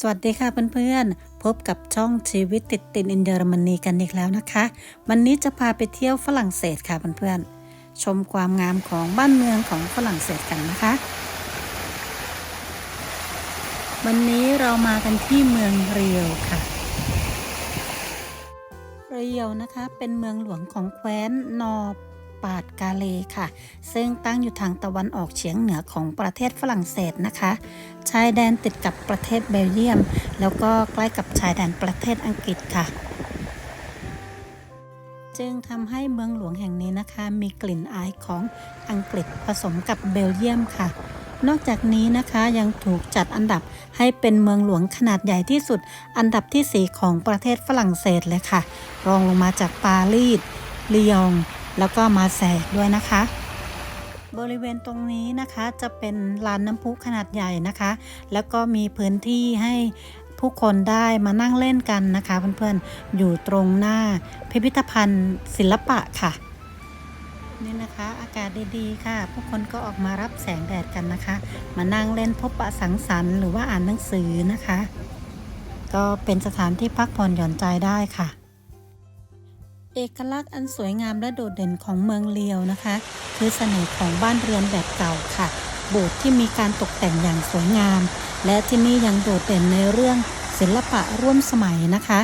สวัสดีค่ะเพื่อนๆ พบกับช่องชีวิตติดตินอินเยอรมนีกันอีกแล้วนะคะ วันนี้จะพาไปเที่ยวฝรั่งเศสค่ะเพื่อนๆ ชมความงามของบ้านเมืองของฝรั่งเศสกันนะคะ วันนี้เรามากันที่เมืองเรียวค่ะ เรียวนะคะเป็นเมืองหลวงของแคว้นนอร์ ปาดกาเลค่ะ ซึ่งตั้งอยู่ทางตะวันออกเฉียงเหนือของประเทศฝรั่งเศสนะคะ ชายแดนติดกับประเทศเบลเยียม แล้วก็ใกล้กับชายแดนประเทศอังกฤษค่ะ จึงทำให้เมืองหลวงแห่งนี้นะคะ มีกลิ่นอายของอังกฤษผสมกับเบลเยียมค่ะนอกจากนี้นะคะยังถูกจัดอันดับให้เป็นเมืองหลวงขนาดใหญ่ที่สุด อันดับที่ 4 ของประเทศฝรั่งเศสเลยค่ะ รองลงมาจากปารีสลียง แล้วก็มาแสกด้วยนะคะ บริเวณตรงนี้นะคะจะเป็นลานน้ำพุขนาดใหญ่นะคะ แล้วก็มีพื้นที่ให้ผู้คนได้มานั่งเล่นกันนะคะ เพื่อนๆอยู่ตรงหน้าพิพิธภัณฑ์ศิลปะค่ะนี่นะคะ อากาศดีๆค่ะ ผู้คนก็ออกมารับแสงแดดกันนะคะ มานั่งเล่นพบปะสังสรรค์หรือว่าอ่านหนังสือนะคะ ก็เป็นสถานที่พักผ่อนหย่อนใจได้ค่ะ เอกลักษณ์อันสวยงามและโดดเด่นของเมืองเลียวนะคะ คือเสน่ห์ของบ้านเรือนแบบเก่าค่ะ โบสถ์ที่มีการตกแต่งอย่างสวยงาม และที่นี่ยังโดดเด่นในเรื่องศิลปะร่วมสมัยนะคะ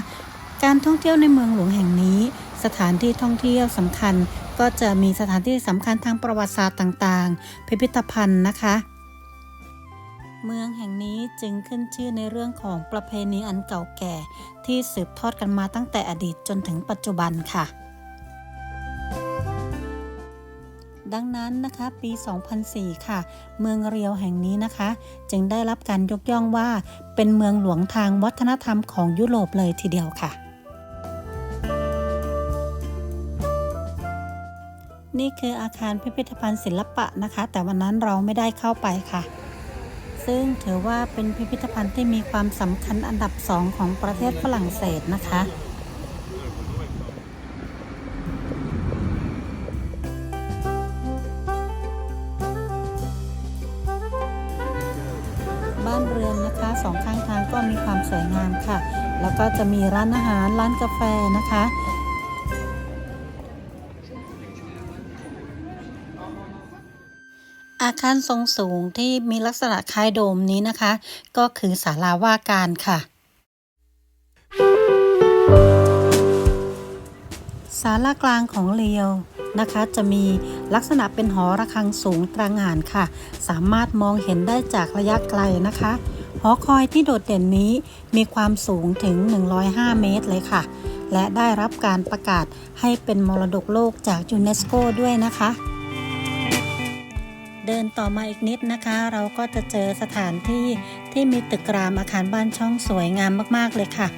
การท่องเที่ยวในเมืองหลวงแห่งนี้ สถานที่ท่องเที่ยวสำคัญ ก็จะมีสถานที่สำคัญทางประวัติศาสตร์ต่างๆ พิพิธภัณฑ์นะคะ เมืองแห่งนี้จึงขึ้นชื่อในเรื่องของประเพณีอันเก่าแก่ที่สืบทอดกันมาตั้งแต่อดีตจนถึงปัจจุบันค่ะ ดังนั้นนะคะปี 2004 ค่ะ เมืองเรียวแห่งนี้นะคะ จึงได้รับการยกย่องว่าเป็นเมืองหลวงทางวัฒนธรรมของยุโรปเลยทีเดียวค่ะนี่คืออาคารพิพิธภัณฑ์ศิลปะนะคะ แต่วันนั้นเราไม่ได้เข้าไปค่ะ ซึ่งถือว่าเป็นพิพิธภัณฑ์ที่มีความสำคัญอันดับสองของประเทศฝรั่งเศสนะคะบ้านเรือนนะคะสองข้างทางก็มีความสวยงามค่ะ แล้วก็จะมีร้านอาหารร้านกาแฟนะคะ อาคารทรงสูงที่มีลักษณะคล้ายโดมนี้นะคะ ก็คือศาลาว่าการค่ะศาลากลางของเลียวนะคะ จะมีลักษณะเป็นหอระฆังสูงตระหง่านค่ะ สามารถมองเห็นได้จากระยะไกลนะคะ หอคอยที่โดดเด่นนี้มีความสูงถึง 105 เมตรเลยค่ะ และได้รับการประกาศให้เป็นมรดกโลกจากยูเนสโกด้วยนะคะ เดินต่อมาอีกนิดนะคะ เราก็จะเจอสถานที่ที่มีตึกรามอาคารบ้านช่องสวยงามมากๆเลยค่ะ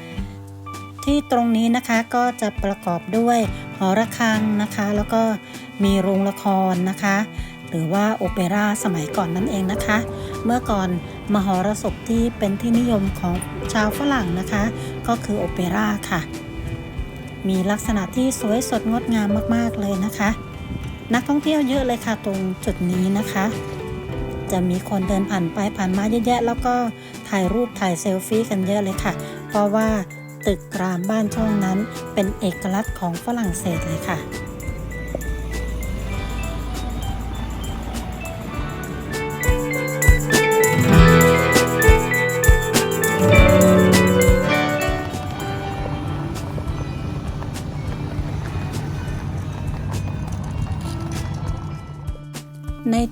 ที่ตรงนี้นะคะก็จะประกอบด้วยหอระฆังนะคะ แล้วก็มีโรงละครนะคะ หรือว่าโอเปร่าสมัยก่อนนั่นเองนะคะ เมื่อก่อนมหรสพที่เป็นที่นิยมของชาวฝรั่งนะคะ ก็คือโอเปร่าค่ะ มีลักษณะที่สวยสดงดงามมากๆเลยนะคะ ท่องเที่ยวเยอะเลยค่ะตรงจุดนี้นะคะ จะมีคนเดินผ่านไปผ่านมาเยอะแยะ แล้วก็ถ่ายรูปถ่ายเซลฟี่กันเยอะเลยค่ะ เพราะว่าตึกรามบ้านช่องนั้นเป็นเอกลักษณ์ของฝรั่งเศสเลยค่ะ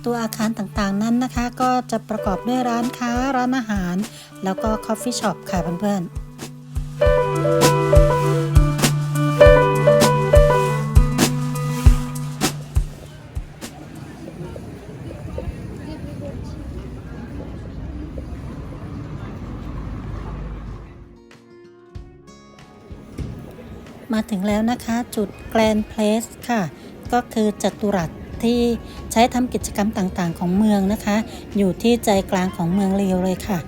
ตัวอาคารต่างๆนั้นนะคะ ก็จะประกอบด้วยร้านค้าร้านอาหาร แล้วก็คอฟฟี่ช็อปค่ะเพื่อนๆมาถึงแล้วนะคะจุดแกลนเพลสค่ะ ก็คือจัตุรัส ที่ใช้ทำกิจกรรมต่างๆ ของเมืองนะคะ อยู่ที่ใจกลางของเมืองเรียวเลยค่ะ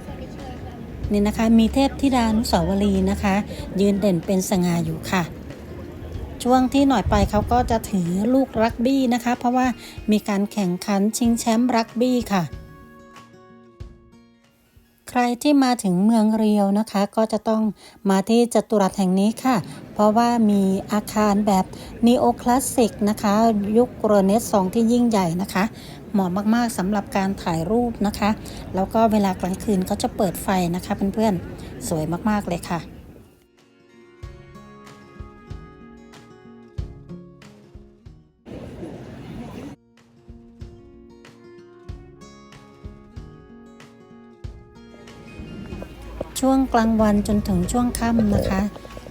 นี่นะคะ มีเทพธิดานุสาวรีย์นะคะ ยืนเด่นเป็นสง่าอยู่ค่ะ ช่วงที่หน่อยไปเขาก็จะถือลูกรักบี้นะคะ เพราะว่ามีการแข่งขันชิงแชมป์รักบี้ค่ะ รที่มาถึงเมืองเรียวนะคะ ก็จะต้องมาที่จัตุรัสแห่งนี้ค่ะ เพราะว่ามีอาคารแบบนีโอคลาสสิกนะคะ ยุคโรเนสซองที่ยิ่งใหญ่นะคะ เหมาะมากๆสำหรับการถ่ายรูปนะคะ แล้วก็เวลากลางคืนก็จะเปิดไฟนะคะเพื่อนๆสวยมากๆเลยค่ะ ช่วงกลางวันจนถึงช่วงค่ำนะคะ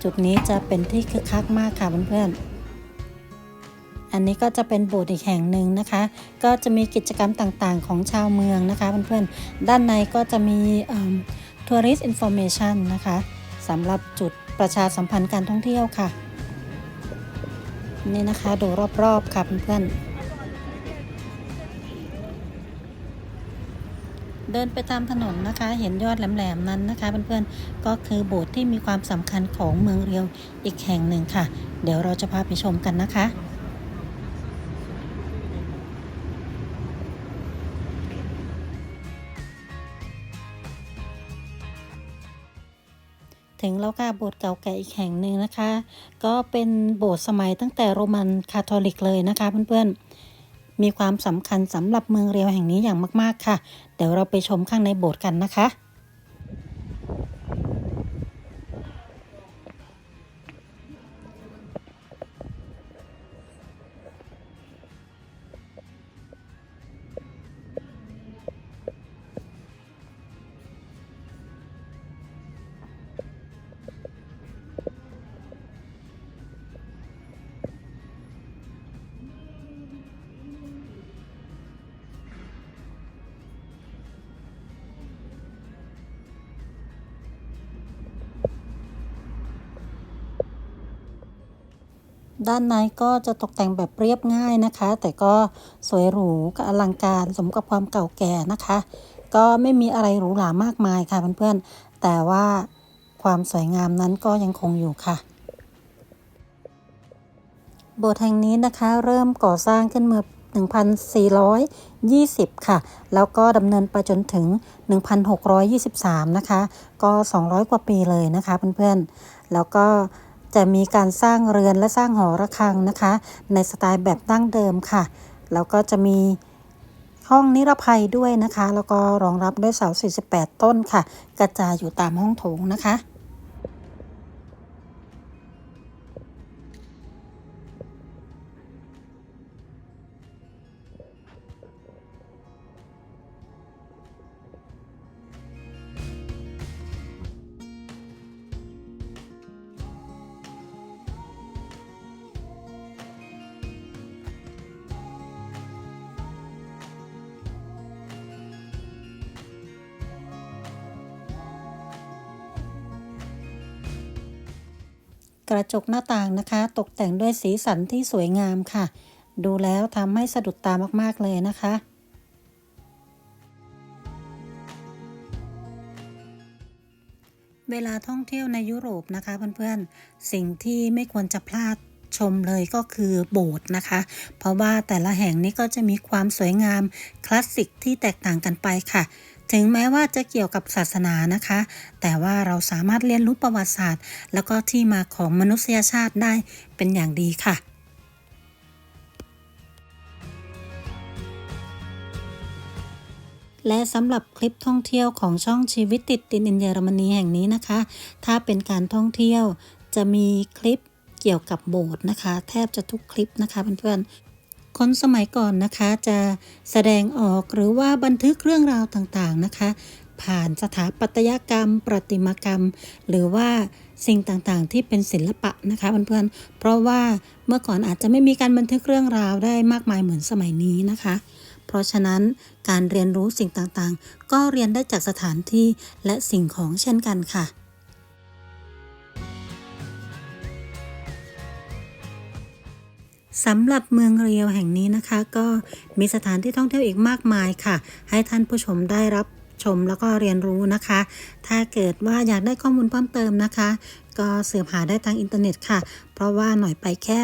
จุดนี้จะเป็นที่คึกคักมากค่ะเพื่อนๆอันนี้ก็จะเป็นโบสถ์อีกแห่งหนึ่งนะคะ ก็จะมีกิจกรรมต่างๆ ของชาวเมืองนะคะเพื่อนๆด้านในก็จะมีทัวริสต์อินโฟเมชันนะคะสำหรับจุดประชาสัมพันธ์การท่องเที่ยวค่ะ นี่นะคะดูรอบๆค่ะเพื่อนๆ เดินไปตามถนนนะคะ เห็นยอดแหลมๆนั้นนะคะเพื่อนๆก็คือโบสถ์ที่มีความสำคัญของเมืองเรียวอีกแห่งหนึ่งค่ะ เดี๋ยวเราจะพาไปชมกันนะคะถึงแล้วค่ะโบสถ์เก่าแก่อีกแห่งหนึ่งนะคะ ก็เป็นโบสถ์สมัยตั้งแต่โรมันคาทอลิกเลยนะคะเพื่อนๆ มีความสำคัญสำหรับเมืองเรียวแห่งนี้อย่างมาก ๆ ค่ะ เดี๋ยวเราไปชมข้างในโบสถ์กันนะคะ ด้านในก็จะตกแต่งแบบเรียบง่ายนะคะ แต่ก็สวยหรูกับอลังการสมกับความเก่าแก่นะคะ ก็ไม่มีอะไรหรูหรามากมายค่ะเพื่อนๆ แต่ว่าความสวยงามนั้นก็ยังคงอยู่ค่ะ โบสถ์แห่งนี้นะคะเริ่มก่อสร้างขึ้นเมื่อ1420 ค่ะ แล้วก็ดำเนินไปจนถึง 1623 นะคะ ก็ 200 กว่าปีเลยนะคะเพื่อนๆ แล้วก็ จะมีการสร้างเรือนและสร้างหอระฆังนะคะ ในสไตล์แบบดั้งเดิมค่ะ แล้วก็จะมีห้องนิรภัยด้วยนะคะ แล้วก็รองรับด้วยเสา 48 ต้นค่ะ กระจายอยู่ตามห้องโถงนะคะ กระจกหน้าต่างนะคะ ตกแต่งด้วยสีสันที่สวยงามค่ะ ดูแล้วทำให้สะดุดตามากๆเลยนะคะเวลาท่องเที่ยวในยุโรปนะคะเพื่อนๆ สิ่งที่ไม่ควรจะพลาด ชมเลยก็คือโบสถ์นะคะ เพราะว่าแต่ละแห่งนี้ก็จะมีความสวยงามคลาสสิกที่แตกต่างกันไปค่ะ ถึงแม้ว่าจะเกี่ยวกับศาสนานะคะ แต่ว่าเราสามารถเรียนรู้ประวัติศาสตร์ แล้วก็ที่มาของมนุษยชาติได้เป็นอย่างดีค่ะและสำหรับคลิปท่องเที่ยวของช่องชีวิตติดดินอินเยอรมนีแห่งนี้นะคะ ถ้าเป็นการท่องเที่ยวจะมีคลิป เกี่ยวกับโบสถ์นะคะ แทบจะทุกคลิปนะคะเพื่อนๆคนสมัยก่อนนะคะจะแสดงออกหรือว่าบันทึกเรื่องราวต่างๆนะคะ ผ่านสถาปัตยกรรม ประติมากรรม หรือว่าสิ่งต่างๆ ที่เป็นศิลปะนะคะเพื่อนๆเพราะว่าเมื่อก่อนอาจจะไม่มีการบันทึกเรื่องราวได้มากมายเหมือนสมัยนี้นะคะเพราะฉะนั้นการเรียนรู้สิ่งต่างๆ ก็เรียนได้จากสถานที่และสิ่งของเช่นกันค่ะ สำหรับเมืองเรียวแห่งนี้นะคะ ก็มีสถานที่ท่องเที่ยวอีกมากมายค่ะ ให้ท่านผู้ชมได้รับชมแล้วก็เรียนรู้นะคะ ถ้าเกิดว่าอยากได้ข้อมูลเพิ่มเติมนะคะ ก็เสืบหาได้ทางอินเทอร์เน็ตค่ะ เพราะว่าหน่อยไปแค่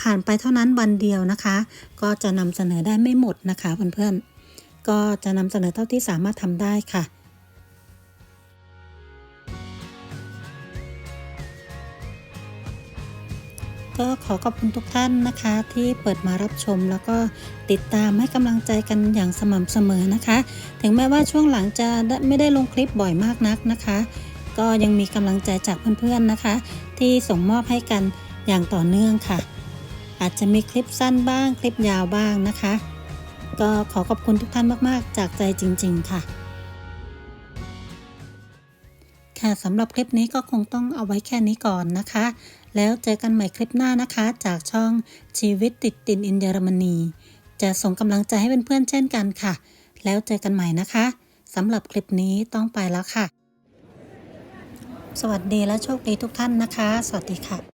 ผ่านไปเท่านั้นวันเดียวนะคะ ก็จะนำเสนอได้ไม่หมดนะคะเพื่อนๆก็จะนำเสนอเท่าที่สามารถทำได้ค่ะ ก็ขอขอบคุณทุกท่านนะคะ ที่เปิดมารับชม แล้วก็ติดตามให้กำลังใจกันอย่างสม่ำเสมอนะคะ ถึงแม้ว่าช่วงหลังจะไม่ได้ลงคลิปบ่อยมากนักนะคะ ก็ยังมีกำลังใจจากเพื่อนๆนะคะ ที่ส่งมอบให้กันอย่างต่อเนื่องค่ะ อาจจะมีคลิปสั้นบ้างคลิปยาวบ้างนะคะ ก็ขอขอบคุณทุกท่านมากๆ จากใจจริง ๆ ค่ะ ค่ะสำหรับคลิปนี้ก็คงต้องเอาไว้แค่นี้ก่อนนะคะ แล้วเจอกันใหม่คลิปหน้านะคะ จากช่องชีวิตติดตินอินเยอรมนี จะส่งกำลังใจให้เพื่อนๆเช่นกันค่ะ แล้วเจอกันใหม่นะคะสำหรับคลิปนี้ต้องไปแล้วค่ะ สวัสดีและโชคดีทุกท่านนะคะ สวัสดีค่ะ